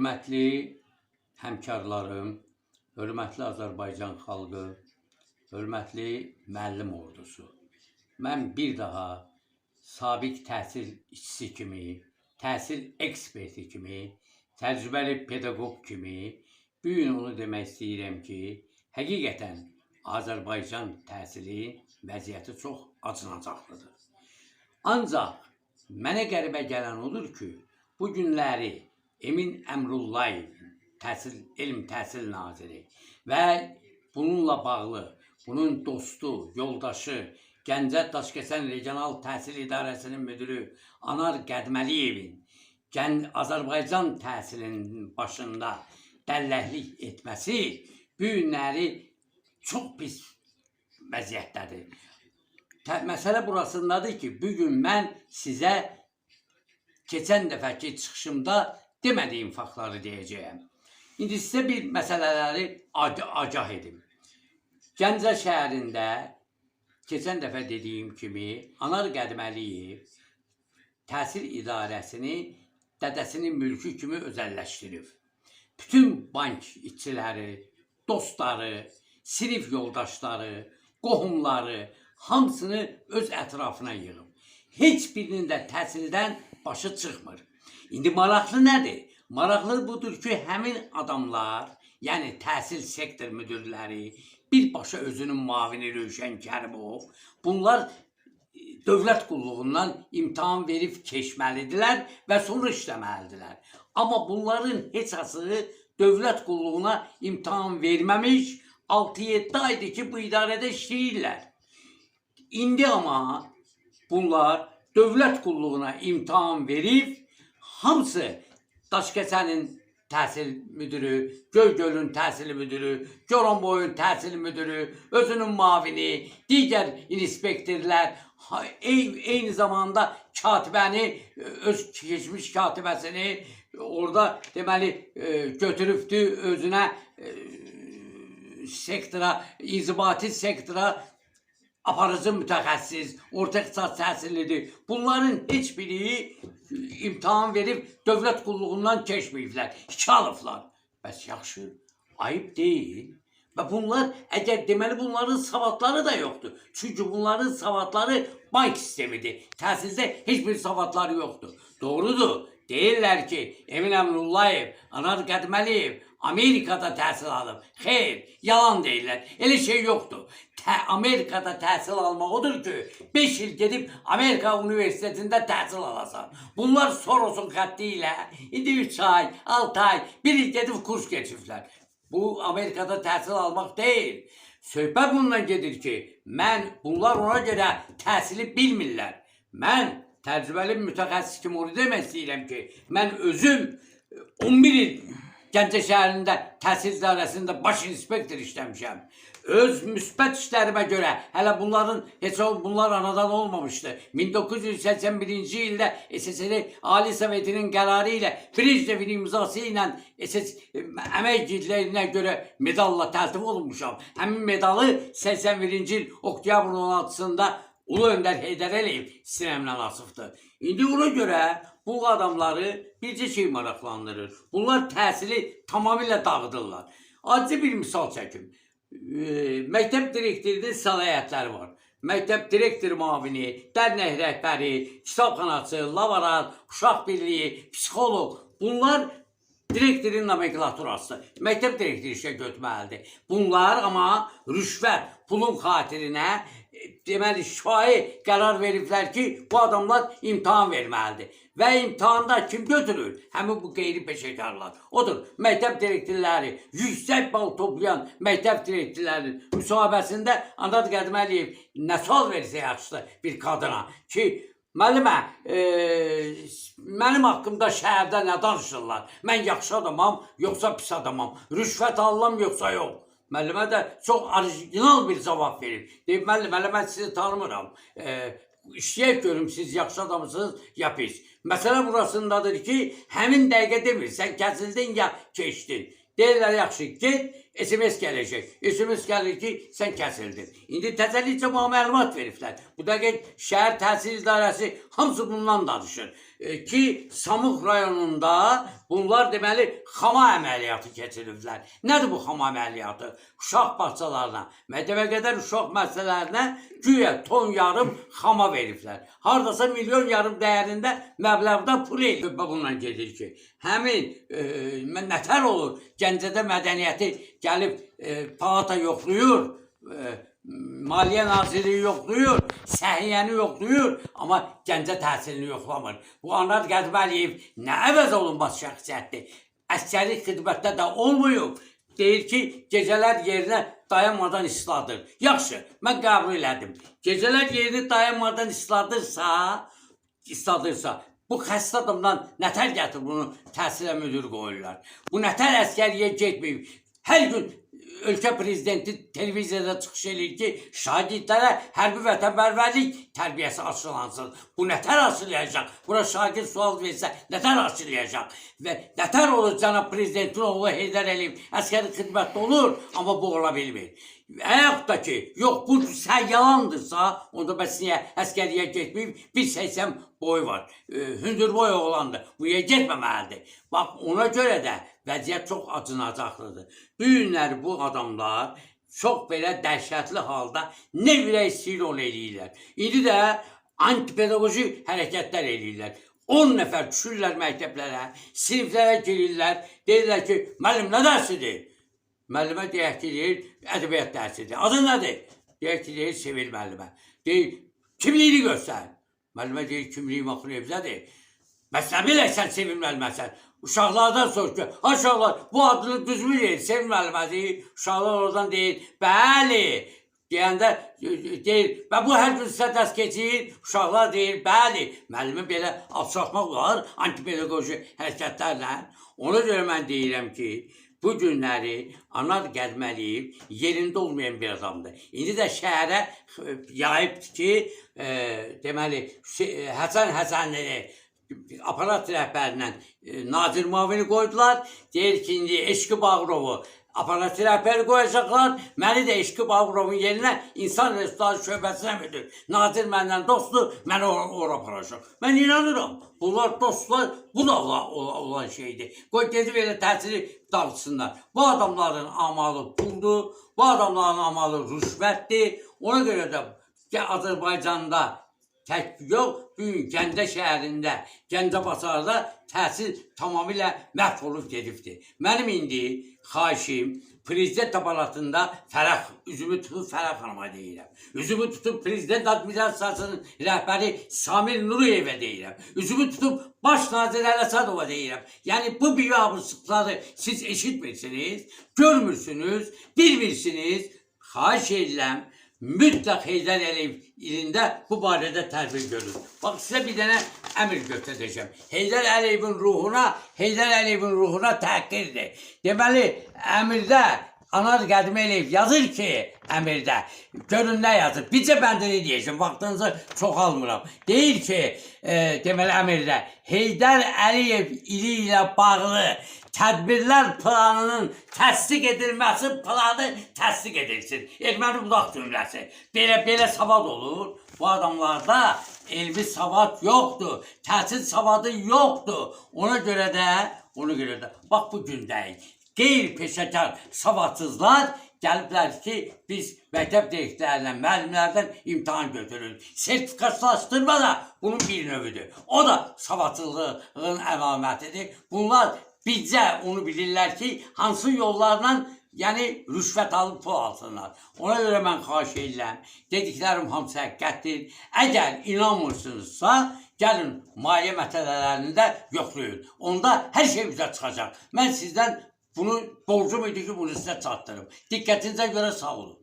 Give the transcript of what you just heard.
Hörmətli həmkarlarım, hörmətli Azərbaycan xalqı, hörmətli müəllim ordusu. Mən bir daha sabiq təhsil işçisi kimi, təhsil eksperti kimi, təcrübəli pedaqoq kimi bu gün onu demək istəyirəm ki, həqiqətən Azərbaycan təhsili vəziyyəti çox acınacaqlıdır. Ancaq mənə qəribə gələn odur ki, bu günləri Emin Əmrullayev, təhsil, elm təhsil naziri və bununla bağlı bunun dostu, yoldaşı, Gəncə Daşkəsən Regional Təhsil İdarəsinin müdürü Anar Qədməliyevin Gən Azərbaycan təhsilinin başında dəlləklik etməsi bu günləri çox pis vəziyyətdədir. Tə- Məsələ burasındadır ki, bu gün mən sizə keçən dəfəki çıxışımda demədiyim faktları deyəcəyəm. İndi sizə bir məsələləri ag- agah edim. Gəncə şəhərində keçən dəfə dediyim kimi Anar Qədməliyev təhsil idarəsini dədəsinin mülkü kimi özəlləşdirib. Bütün bank işçiləri, dostları, sinif yoldaşları, qohumları hamısını öz ətrafına yığıb. Heç birinin də təhsildən başı çıxmır. İndi maraqlı nədir? Maraqlı budur ki, həmin adamlar, yəni təhsil sektor müdirləri, birbaşa özünün mavini Rövşən Kərimov, bunlar e, dövlət qulluğundan imtahan verib keçməlidirlər və sonra işləməlidirlər. Amma bunların heçası dövlət qulluğuna imtahan verməmiş 6-7 aydır ki, bu idarədə işləyirlər. İndi amma bunlar dövlət qulluğuna imtahan verib, hamısı Daşkəsənin təhsil müdürü, Göygölün təhsil müdürü, Goranboyun təhsil müdürü, özünün mavini, digər inspektorlar, eyni zamanda katibəni, öz keçmiş katibəsini orada deməli e, götürübdü özünə e, sektora, inzibati sektora aparıcı mütəxəssis, orta ixtisas təhsillidir. Bunların heç biri imtahan verib dövlət qulluğundan keçməyiblər, iki alıblar. Bəs yaxşı, ayıb deyil. Və bunlar, əgər deməli bunların savadları da yoxdur. Çünki bunların savadları bank sistemidir. Təhsildə heç bir savadları yoxdur. Doğrudur. Deyirlər ki, Emin Əmrullayev, Anar Qədməliyev Amerikada təhsil alıb. Xeyr, yalan deyirlər. Elə şey yoxdur. Amerikada təhsil almaq odur ki, 5 il gedib Amerika Universitetində təhsil alasan. Bunlar Soros'un xətti ilə indi 3 ay, 6 ay, 1 il gedib kurs keçiblər. Bu Amerikada təhsil almaq deyil. Söhbət bundan gedir ki, mən bunlar ona görə təhsili bilmirlər. Mən təcrübəli mütəxəssis kimi onu demək istəyirəm ki, mən özüm 11 il Gəncə şəhərində təhsil idarəsində baş inspektor işləmişəm. Öz müsbət işlərimə görə hələ bunların heç bunlar anadan olmamışdı. 1981-ci ildə SSR Ali Sovetinin qərarı ilə Brejnevin imzası ilə SS əmək gidlərinə görə medalla təltif olunmuşam. Həmin medalı 81-ci il oktyabrın 16-sında Ulu Öndər Heydər Əliyev sinəmdən asıbdı. İndi ona görə bu adamları bircə şey maraqlandırır. Bunlar təhsili tamamilə dağıdırlar. Acı bir misal çəkim. Məktəb direktorunun səlahiyyətləri var. Məktəb direktor müavini, dərnək rəhbəri, kitabxanaçı, laborat, uşaq birliyi, psixoloq bunlar direktorun nomenklaturası. Məktəb direktoru işə götürməlidir. Bunlar amma rüşvət, pulun xatirinə e, deməli şifahi qərar veriblər ki, bu adamlar imtahan verməlidir. Və imtahanda kim götürür? Həmin bu qeyri peşəkarlar. Odur, məktəb direktorları, yüksək bal toplayan məktəb direktorlarının müsahibəsində Anad Qədməliyev nə sual versə yaxşıdır bir qadına ki, müəllimə, e, mənim haqqımda şəhərdə nə danışırlar? Mən yaxşı adamam, yoxsa pis adamam? Rüşvət alıram, yoxsa yox? Müəllimə də çox orijinal bir cavab verib. Deyib, müəllim, hələ mən sizi tanımıram. E, işləyək görüm siz yaxşı adamsınız ya pis. Məsələ burasındadır ki, həmin dəqiqə demir, sən kəsildin ya keçdin. Deyirlər yaxşı, get, SMS gələcək. SMS gəlir ki, sən kəsildin. İndi təzəlikcə buna məlumat veriblər. Bu dəqiqə şəhər təhsil idarəsi hamısı bundan danışır. E, ki Samux rayonunda bunlar deməli xama əməliyyatı keçiriblər. Nədir bu xama əməliyyatı? Uşaq bağçalarına, məktəbə qədər uşaq müəssisələrinə güya ton yarım xama veriblər. Hardasa milyon yarım dəyərində məbləğdə pul eləyib bununla gedir ki, həmin e, nətər olur? Gəncədə mədəniyyəti gəlib e, palata yoxlayır. E, Maliyyə Nazirliyi yoxlayır, səhiyyəni yoxlayır, amma Gəncə təhsilini yoxlamır. Bu Anad Qədbəliyev nə əvəz olunmaz şəxsiyyətdir. Əskəri xidmətdə də olmayıb. Deyir ki, gecələr yerinə dayanmadan isladır. Yaxşı, mən qəbul elədim. Gecələr yerini dayanmadan isladırsa, isladırsa, bu xəstə adamdan nətər gətir bunu təhsilə müdür qoyurlar. Bu nətər əskəriyə getməyib. Hər gün ölkə prezidenti televiziyada çıxış eləyir ki, şagirdlərə hərbi vətənpərvərlik tərbiyəsi aşılansın. Bu nətər aşılayacaq? Bura şagird sual versə, nətər aşılayacaq? Və nətər olur cənab prezidentin oğlu Heydər Əliyev əskəri xidmətdə olur, amma bu ola bilmir. Da ki, yox bu sən yalandırsa, onda bəs niyə əskəriyə getməyib? 1.80 boy var. E, hündür boy oğlandır. Bu yerə getməməlidir. Bax ona görə də vəziyyət çox acınacaqlıdır. Bu günləri bu adamlar çox belə dəhşətli halda nə ürək istəyir onu eləyirlər. İndi də antipedaqoji hərəkətlər eləyirlər. 10 nəfər düşürlər məktəblərə, siniflərə girirlər, deyirlər ki, müəllim nə dərsidir? Müəllimə deyək ki, deyir, ədəbiyyat dərsidir. Adı nədir? Deyək ki, deyir, Sevil müəllimə. Deyir, kimliyini göstər. Müəllimə deyir, kimliyim axır evdədir. Bəs nə biləksən Sevil müəlliməsən? Uşaqlardan soruş ki, "Ha, uşaqlar, bu adını düzmü deyir, Sevil müəllimədir? Uşaqlar oradan deyir, bəli. Deyəndə e, deyir, və bu hər gün sizə dərs keçir, uşaqlar deyir, bəli. Müəllimin belə alçaltmaq olar antipedaqoji hərəkətlərlə. Ona görə mən deyirəm ki, bu günləri Anar Qədməliyev yerində olmayan bir adamdır. İndi də şəhərə e, yayıbdır ki, e, deməli Həsən Həsənli aparat rəhbərindən e, nazir müavini qoydular. Deyir ki, indi Eşqi Bağırovu aparat rəhbəri qoyacaqlar. Məni də Eşqi Bağırovun yerinə insan resursları şöbəsinə müdür. Nazir məndən dostdur, məni ora, ora aparacaq. Mən inanıram. Bunlar dostlar, bu da olan, şeydir. Qoy gedib elə təsiri dağıtsınlar. Bu adamların amalı puldur, bu adamların amalı rüşvətdir. Ona görə də Azərbaycanda tək yox, bu gün Gəncə şəhərində, Gəncə bazarda təhsil tamamilə məhv olub gedibdir. Mənim indi xahişim prezident aparatında Fərəx, üzümü tutub Fərəx xanıma deyirəm. Üzümü tutub prezident administrasiyasının rəhbəri Samir Nuriyevə deyirəm. Üzümü tutub baş nazir Ələsadova deyirəm. Yəni bu biabırsızlıqları siz eşitmirsiniz, görmürsünüz, bilmirsiniz. Xahiş edirəm, mütləq Heydər Əliyev ilində bu barədə tədbir görür. Bax sizə bir dənə əmr göstərəcəm. Heydər Əliyevin ruhuna, Heydər Əliyevin ruhuna təhqirdir. Deməli, əmirdə Anar Qədməliyev yazır ki, əmirdə, görün nə yazır. Bircə bəndini deyəcəm, vaxtınızı çox almıram. Deyir ki, e, deməli əmirdə, Heydər Əliyev ili ilə bağlı tədbirlər planının təsdiq edilməsi planı təsdiq edilsin. Erməni budaq cümləsi. Belə belə savad olur. Bu adamlarda elmi savad yoxdur. Təhsil savadı yoxdur. Ona görə də, ona görə də bax bu gündəyik. Qeyri-peşəkar savadsızlar gəliblər ki, biz məktəb direktörlərindən, müəllimlərdən imtahan götürürük. Sertifikatlaşdırma da bunun bir növüdür. O da savadsızlığın əlamətidir. Bunlar bizcə onu bilirlər ki, hansı yollarla yəni rüşvət alıb pul alsınlar. Ona görə mən xahiş edirəm, dediklərim hamısı həqiqətdir. Əgər inanmırsınızsa, gəlin maliyyə məsələlərini də yoxlayın. Onda hər şey bizə çıxacaq. Mən sizdən bunu borcum idi ki, bunu sizə çatdırım. Diqqətinizə görə sağ olun.